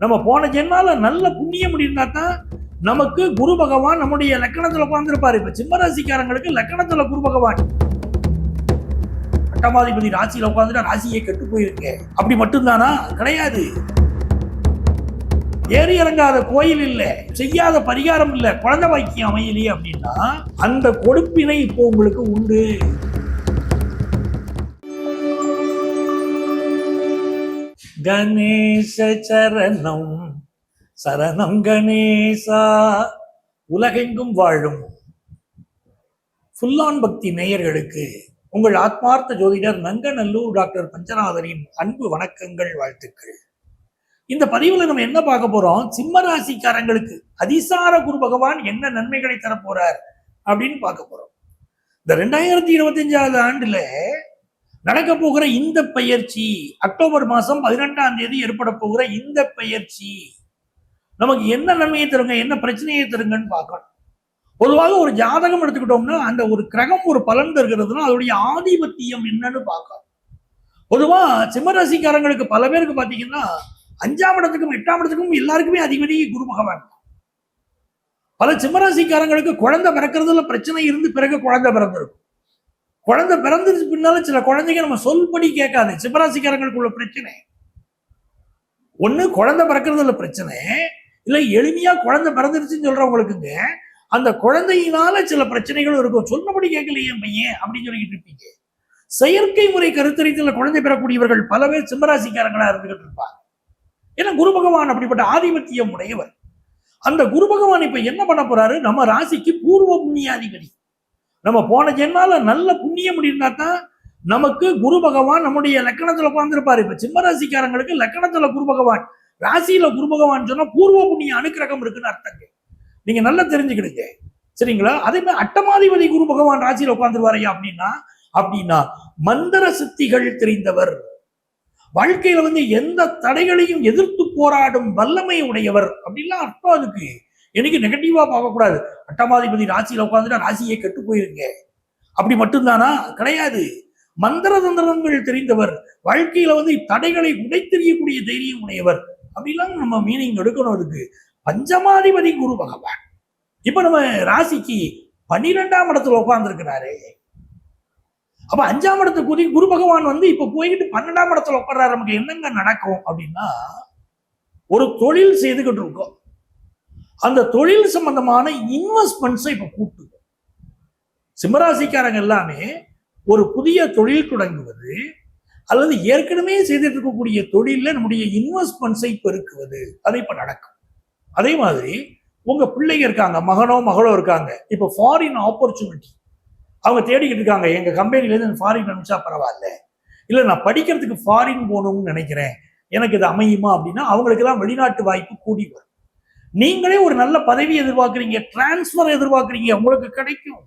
நம்ம போன ஜென்மால நல்ல புண்ணியம் இருந்தா தான் நமக்கு குரு பகவான் நம்முடைய லக்கணத்துல உட்கார்ந்துருப்பாரு. இப்போ சிம்மராசிக்காரங்களுக்கு லக்கணத்தில் குரு பகவான். அட்டமாதிபதி ராசியில உட்காந்துட்டா ராசியே கெட்டு போயிருக்கு. அப்படி மட்டும்தானா? கிடையாது. ஏறி இறங்காத கோயில் இல்லை. செய்யாத பரிகாரம் இல்ல. குழந்தை வாக்கியம் அமையலையே அப்படின்னா அந்த கொடுப்பினை இப்போ உங்களுக்கு உண்டு. கணேச சரணம் சரணம் கணேசா. உலகெங்கும் வாழும். ஃபுல்லான் பக்தி நேயர்களுக்கு உங்கள் ஆத்மார்த்த ஜோதிடர் நங்கநல்லூர் டாக்டர் பஞ்சநாதனின் அன்பு வணக்கங்கள் வாழ்த்துக்கள். இந்த பதிவுல நம்ம என்ன பார்க்க போறோம்? சிம்ம ராசிக்காரங்களுக்கு அதிசார குரு பகவான் என்ன நன்மைகளை தரப்போறார் அப்படின்னு பார்க்க போறோம். இந்த ரெண்டாயிரத்தி இருபத்தஞ்சாவது ஆண்டுல நடக்க போகிற இந்த பயிற்சி அக்டோபர் மாதம் பதினெட்டாம் தேதி ஏற்பட போகிற இந்த பயிற்சி. நமக்கு என்ன நன்மையை தருங்க என்ன பிரச்சனையை தருங்கன்னு பார்க்கணும். பொதுவாக ஒரு ஜாதகம் எடுத்துக்கிட்டோம்னா அந்த ஒரு கிரகம் ஒரு பலன் தருகிறதுனா அதோடைய ஆதிபத்தியம் என்னன்னு பார்க்கணும். பொதுவா சிம்மராசிக்காரங்களுக்கு பல பேருக்கு பார்த்தீங்கன்னா அஞ்சாம் இடத்துக்கும் எட்டாம் இடத்துக்கும் எல்லாருக்குமே அதிபதி குரு பகவான். பல சிம்மராசிக்காரங்களுக்கு குழந்தை பிறக்கிறதுல பிரச்சனை இருந்து பிறகு குழந்தை பிறந்திருக்கும். குழந்தை பிறந்துருச்சு பின்னால சில குழந்தைங்க நம்ம சொல்படி கேட்காது. சிவராசிக்காரங்களுக்குள்ள பிரச்சனை. ஒண்ணு குழந்தை பிறக்கிறதுல பிரச்சனை. இல்லை எளிமையா குழந்தை பிறந்துருச்சுன்னு சொல்றவங்களுக்குங்க அந்த குழந்தையினால சில பிரச்சனைகளும் இருக்கும். சொன்னபடி கேட்கலையே பையன் அப்படின்னு சொல்லிக்கிட்டு இருப்பீங்க. செயற்கை முறை கருத்தரித்துல குழந்தை பெறக்கூடியவர்கள் பல பேர் சிம்மராசிக்காரங்களா இருந்துகிட்டு இருப்பாங்க. ஏன்னா குரு பகவான் அப்படிப்பட்ட ஆதிபத்தியம் உடையவர். அந்த குரு பகவான் இப்ப என்ன பண்ண போறாரு? நம்ம ராசிக்கு பூர்வ புண்ணியாதிபதி. நம்ம போன ஜென்மால நல்ல புண்ணியம் இருந்தா தான் நமக்கு குரு பகவான் நம்முடைய லக்கணத்துல உட்கார்ந்துருப்பாரு இப்ப சிம்மராசிக்காரங்களுக்கு லக்கணத்துல குரு பகவான் ராசியில குரு பகவான் சொன்னா பூர்வ புண்ணிய அனுக்கிரகம் இருக்குன்னு அர்த்தங்க. நீங்க நல்லா தெரிஞ்சுக்கிடுங்க. சரிங்களா? அதே மாதிரி அட்டமாதிபதி குரு பகவான் ராசியில உட்காந்துருவாரையா அப்படின்னா அப்படின்னா மந்திர சித்திகள் தெரிந்தவர். வாழ்க்கையில வந்து எந்த தடைகளையும் எதிர்த்து போராடும் வல்லமை உடையவர். அப்படின்லாம் அர்த்தம் அதுக்கு. என்னைக்கு நெகட்டிவாக பார்க்கக்கூடாது. அட்டமாதிபதி ராசியில உட்காந்துட்டா ராசியே கெட்டு போயிருங்க. அப்படி மட்டும்தானா? கிடையாது. மந்திர தந்திரங்கள் தெரிந்தவர் வாழ்க்கையில வந்து தடைகளை உடைத்தெறியக்கூடிய தைரியம் உடையவர். அப்படிலாம் நம்ம மீனிங் எடுக்கணும் அதுக்கு. பஞ்சமாதிபதி குரு பகவான். இப்ப நம்ம ராசிக்கு பன்னிரெண்டாம் இடத்துல உட்கார்ந்துருக்கிறாரு. அப்ப அஞ்சாம் இடத்து குதி குரு பகவான் வந்து இப்ப போய்கிட்டு பன்னெண்டாம் இடத்துல உட்கார்றாரு. நமக்கு என்னங்க நடக்கும் அப்படின்னா ஒரு தொழில் செய்துகிட்டு இருக்கோம். அந்த தொழில் சம்பந்தமான இன்வெஸ்ட்மெண்ட்ஸை இப்போ கூட்டு. சிம்மராசிக்காரங்க எல்லாமே ஒரு புதிய தொழில் தொடங்குவது அல்லது ஏற்கனவே செய்துட்டு இருக்கக்கூடிய தொழில நம்முடைய இன்வெஸ்ட்மெண்ட்ஸை பெருக்குவது. அது இப்போ நடக்கும். அதே மாதிரி உங்க பிள்ளைங்க இருக்காங்க மகனோ மகளோ இருக்காங்க இப்போ ஃபாரின் ஆப்பர்ச்சுனிட்டி அவங்க தேடிக்கிட்டு இருக்காங்க எங்கள் கம்பெனிலேருந்து ஃபாரின் அனுப்பிச்சா பரவாயில்ல. இல்லை நான் படிக்கிறதுக்கு ஃபாரின் போகணும்னு நினைக்கிறேன். எனக்கு இது அமையுமா அப்படின்னா அவங்களுக்கு தான் வெளிநாட்டு வாய்ப்பு கூடி வரும். நீங்களே ஒரு நல்ல பதவி எதிர்பார்க்குறீங்க டிரான்ஸ்ஃபர் எதிர்பார்க்குறீங்க உங்களுக்கு கிடைக்கும்.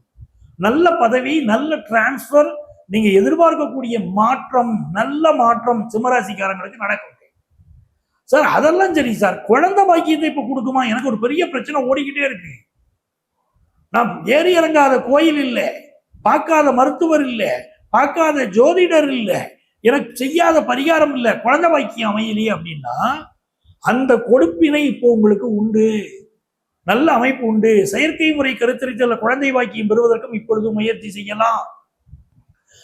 நல்ல பதவி நல்ல டிரான்ஸ்ஃபர் நீங்க எதிர்பார்க்கக்கூடிய மாற்றம் நல்ல மாற்றம் சிம்மராசிக்காரங்களுக்கு நடக்கும். சார் அதெல்லாம் சரி சார். குழந்தை பாக்கியத்தை இப்போ கொடுக்குமா? எனக்கு ஒரு பெரிய பிரச்சனை ஓடிக்கிட்டே இருக்கு. நான் ஏறி இறங்காத கோயில் இல்லை பார்க்காத மருத்துவர் இல்லை பார்க்காத ஜோதிடர் இல்லை எனக்கு செய்யாத பரிகாரம் இல்லை குழந்தை பாக்கியம் அமையலையே அப்படின்னா அந்த கொடுப்பினை இப்போ உங்களுக்கு உண்டு. நல்ல அமைப்பு உண்டு. செயற்கை முறை கருத்தரித்தல குழந்தை பாக்கியம் பெறுவதற்கும் இப்பொழுது முயற்சி செய்யலாம்.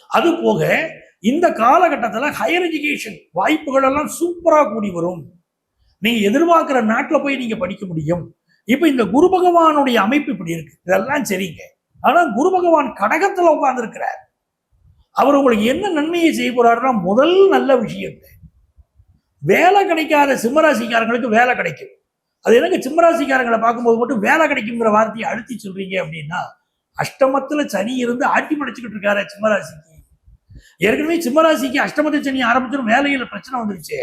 அது போக இந்த காலகட்டத்துல ஹையர் எஜுகேஷன் வாய்ப்புகள் எல்லாம் சூப்பரா கூடி வரும். நீங்க எதிர்பார்க்கிற நாட்டுல போய் நீங்க படிக்க முடியும். இப்போ இந்த குரு பகவானுடைய அமைப்பு இப்படி இருக்கு. இதெல்லாம் சரிங்க. ஆனா குரு பகவான் கடகத்துல உட்கார்ந்து இருக்கிறார் அவர் உங்களுக்கு என்ன நன்மையை செய்ய போறாருன்னா முதல் நல்ல விஷயம் வேலை கிடைக்காத சிம்மராசிக்காரங்களுக்கு வேலை கிடைக்கும். அது எனக்கு சிம்மராசிக்காரங்களை பார்க்கும்போது மட்டும் வேலை கிடைக்குங்கிற வார்த்தையை அழுத்தி சொல்றீங்க அப்படின்னா அஷ்டமத்துல சனி இருந்து ஆட்டி படைச்சுக்கிட்டு இருக்காரு சிம்மராசிக்கு. ஏற்கனவே சிம்மராசிக்கு அஷ்டமத்து சனி ஆரம்பிச்சிடும் வேலையில பிரச்சனை வந்துருச்சு.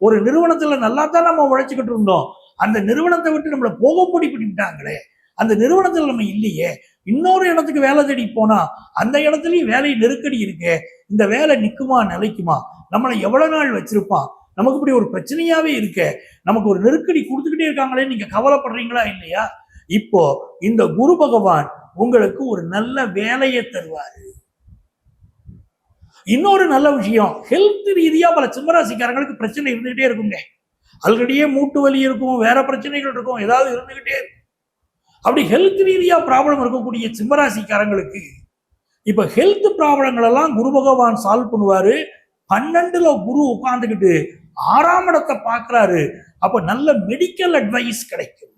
ஒரு நிறுவனத்துல நல்லா தான் நம்ம உழைச்சிக்கிட்டு இருந்தோம். அந்த நிறுவனத்தை விட்டு நம்மளை போகும்படி பண்ணிவிட்டாங்களே அந்த நிறுவனத்துல நம்ம இல்லையே. இன்னொரு இடத்துக்கு வேலை தேடி போனா அந்த இடத்துலயும் வேலை நெருக்கடி இருக்கு. இந்த வேலை நிற்குமா நிலைக்குமா? நம்மளை எவ்வளவு நாள் வச்சிருப்பான்? நமக்கு இப்படி ஒரு பிரச்சனையாவே இருக்க. நமக்கு ஒரு நெருக்கடி கொடுத்துக்கிட்டே இருக்காங்களே நீங்க கவலைப்படுறீங்களா இல்லையா? இப்போ இந்த குரு பகவான் உங்களுக்கு ஒரு நல்ல வேலையை தருவாரு. இன்னொரு நல்ல விஷயம் ஹெல்த் ரீதியா பல சிம்மராசிக்காரங்களுக்கு பிரச்சனை இருந்துகிட்டே இருக்குங்க. ஆல்ரெடியே மூட்டு வலி இருக்கும் வேற பிரச்சனைகள் இருக்கும் ஏதாவது இருந்துகிட்டே இருக்கும். அப்படி ஹெல்த் ரீதியா ப்ராப்ளம் இருக்கக்கூடிய சிம்மராசிக்காரங்களுக்கு இப்ப ஹெல்த் ப்ராப்ளங்கள் எல்லாம் குரு பகவான் சால்வ் பண்ணுவாரு. பன்னெண்டுல குரு உட்கார்ந்துக்கிட்டு ஆறாம் இடத்தை பார்க்கிறாரு. அப்ப நல்ல மெடிக்கல் அட்வைஸ் கிடைக்கும்.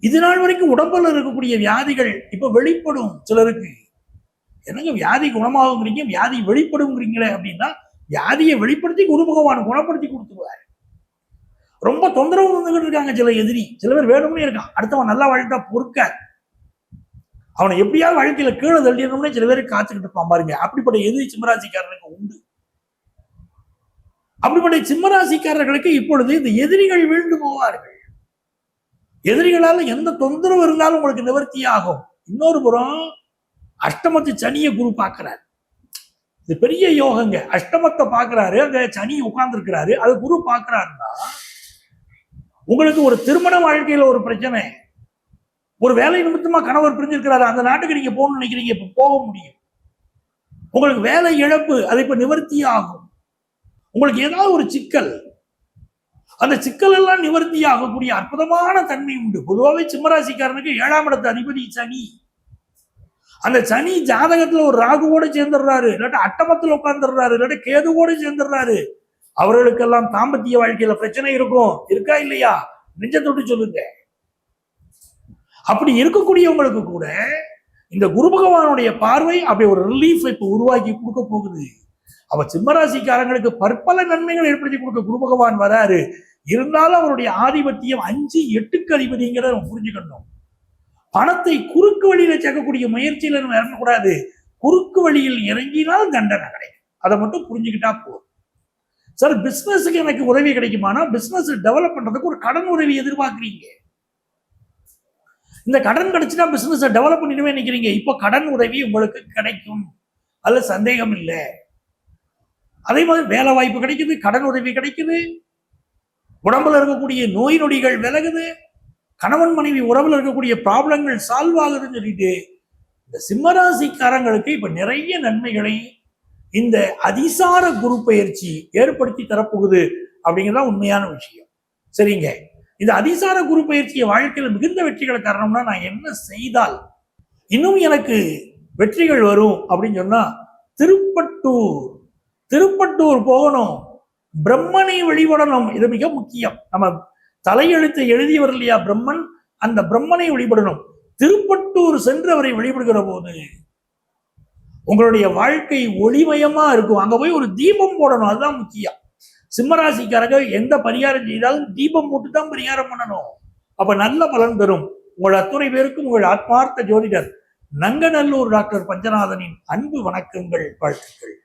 இது நாள் வரைக்கும் உடம்புல இருக்கக்கூடிய வியாதிகள் இப்ப வெளிப்படும் சிலருக்கு. என்னங்க வியாதி குணமாகுங்கிறீங்க? வியாதி வெளிப்படுங்கிறீங்களே அப்படின்னா வியாதியை வெளிப்படுத்தி குரு பகவான் குணப்படுத்தி கொடுத்துருவார். ரொம்ப தொந்தரவு வந்துகிட்டு இருக்காங்க சில எதிரி. சில பேர் வேணும்னே இருக்கான். அடுத்தவன் நல்லா வாழ்த்தா பொறுக்க அவனை எப்படியாவது வாழ்க்கையில கீழே தள்ளிடணும்னே சில பேர் காத்துக்கிட்டு இருப்பான் பாருங்க. அப்படிப்பட்ட எதிரி சிம்மராசிக்காரனுக்கு உண்டு. அப்படிப்பட்ட சிம்மராசிக்காரர்களுக்கு இப்பொழுது இந்த எதிரிகள் வீழ்ந்து போவார்கள். எதிரிகளால எந்த தொந்தரவு இருந்தாலும் உங்களுக்கு நிவர்த்தி ஆகும் இன்னொரு புறம் அஷ்டமத்து சனியை குரு பார்க்கிறார். இது பெரிய யோகங்க. அஷ்டமத்தை பார்க்கிறாரு அங்க சனி உட்கார்ந்துருக்கிறாரு. அது குரு பார்க்கிறாருன்னா உங்களுக்கு ஒரு திருமண வாழ்க்கையில ஒரு பிரச்சனை. ஒரு வேலை நிமித்தமா கணவர் பிரிஞ்சிருக்கிறாரு. அந்த நாட்டுக்கு நீங்க போகணும்னு நினைக்கிறீங்க இப்ப போக முடியும். உங்களுக்கு வேலை இழப்பு அது இப்ப நிவர்த்தி ஆகும் உங்களுக்கு ஏதாவது ஒரு சிக்கல் அந்த சிக்கல் எல்லாம் நிவர்த்தி ஆகக்கூடிய அற்புதமான தன்மை உண்டு. பொதுவாகவே சிம்மராசிக்காரனுக்கு ஏழாம் இடத்து அதிபதி சனி. அந்த சனி ஜாதகத்துல ஒரு ராகுவோட சேர்ந்துடுறாரு இல்லாட்டா அட்டமத்துல உட்கார்ந்துடுறாரு இல்லாட்டா கேதுவோட சேர்ந்துடுறாரு. அவர்களுக்கெல்லாம் தாம்பத்திய வாழ்க்கையில பிரச்சனை இருக்கும். இருக்கா இல்லையா? நெஞ்ச தொட்டு சொல்லுங்க. அப்படி இருக்கக்கூடியவங்களுக்கு கூட இந்த குரு பகவானுடைய பார்வை அப்படி ஒரு ரிலீஃப் இப்ப உருவாக்கி கொடுக்க போகுது. அவ சிம்மராசிக்காரங்களுக்கு பற்பல நன்மைகள் ஏற்படுத்தி கொடுக்க குரு பகவான் வராரு. இருந்தாலும் அவருடைய ஆதிபத்தியம் அஞ்சு எட்டுக்கு அதிபதிங்கிறத நம்ம புரிஞ்சுக்கணும். பணத்தை குறுக்கு வழியில சேர்க்கக்கூடிய முயற்சியில நம்ம இறங்கக்கூடாது. குறுக்கு வழியில் இறங்கினால் தண்டனை கிடையாது அதை மட்டும் புரிஞ்சுக்கிட்டா போதும். சார் பிஸ்னஸுக்கு எனக்கு உதவி கிடைக்குமானா? பிஸ்னஸ் டெவலப் பண்றதுக்கு ஒரு கடன் உதவி எதிர்பார்க்குறீங்க. இந்த கடன் கிடைச்சுன்னா பிஸ்னஸை டெவலப் பண்ணிடுவே நினைக்கிறீங்க. இப்போ கடன் உதவி உங்களுக்கு கிடைக்கும். அதில் சந்தேகம் இல்லை. அதே மாதிரி வேலை வாய்ப்பு கிடைக்குது கடன் உதவி கிடைக்குது. உடம்புல இருக்கக்கூடிய நோய் நொடிகள் விலகுது. கணவன் மனைவி உறவில் இருக்கக்கூடிய ப்ராப்ளங்கள் சால்வ் ஆகுதுன்னு சொல்லிட்டு இந்த சிம்மராசிக்காரங்களுக்கு இப்ப நிறைய நன்மைகளை இந்த அதிசார குரு பயிற்சி ஏற்படுத்தி தரப்போகுது அப்படிங்கிறதா உண்மையான விஷயம். சரிங்க? இந்த அதிசார குரு பயிற்சியை வாழ்க்கையில் மிகுந்த வெற்றிகளை தரணும்னா நான் என்ன செய்தால் இன்னும் எனக்கு வெற்றிகள் வரும் அப்படின்னு சொன்னா திருப்பட்டூர் திருப்பட்டூர் போகணும். பிரம்மனை வழிபடணும். இது மிக முக்கியம். நம்ம தலையெழுத்தை எழுதியவர் இல்லையா பிரம்மன்? அந்த பிரம்மனை வழிபடணும். திருப்பட்டூர் சென்று அவரை வழிபடுகிற போது உங்களுடைய வாழ்க்கை ஒளிமயமா இருக்கும். அங்க போய் ஒரு தீபம் போடணும். அதுதான் முக்கியம். சிம்மராசிக்காரங்க எந்த பரிகாரம் செய்தாலும் தீபம் போட்டு தான் பரிகாரம் பண்ணணும். அப்ப நல்ல பலன் தரும். உங்கள் அத்துணை பேருக்கும் உங்கள் ஆத்மார்த்த ஜோதிடர் நங்கநல்லூர் டாக்டர் பஞ்சநாதனின் அன்பு வணக்கங்கள் வாழ்த்துக்கள்.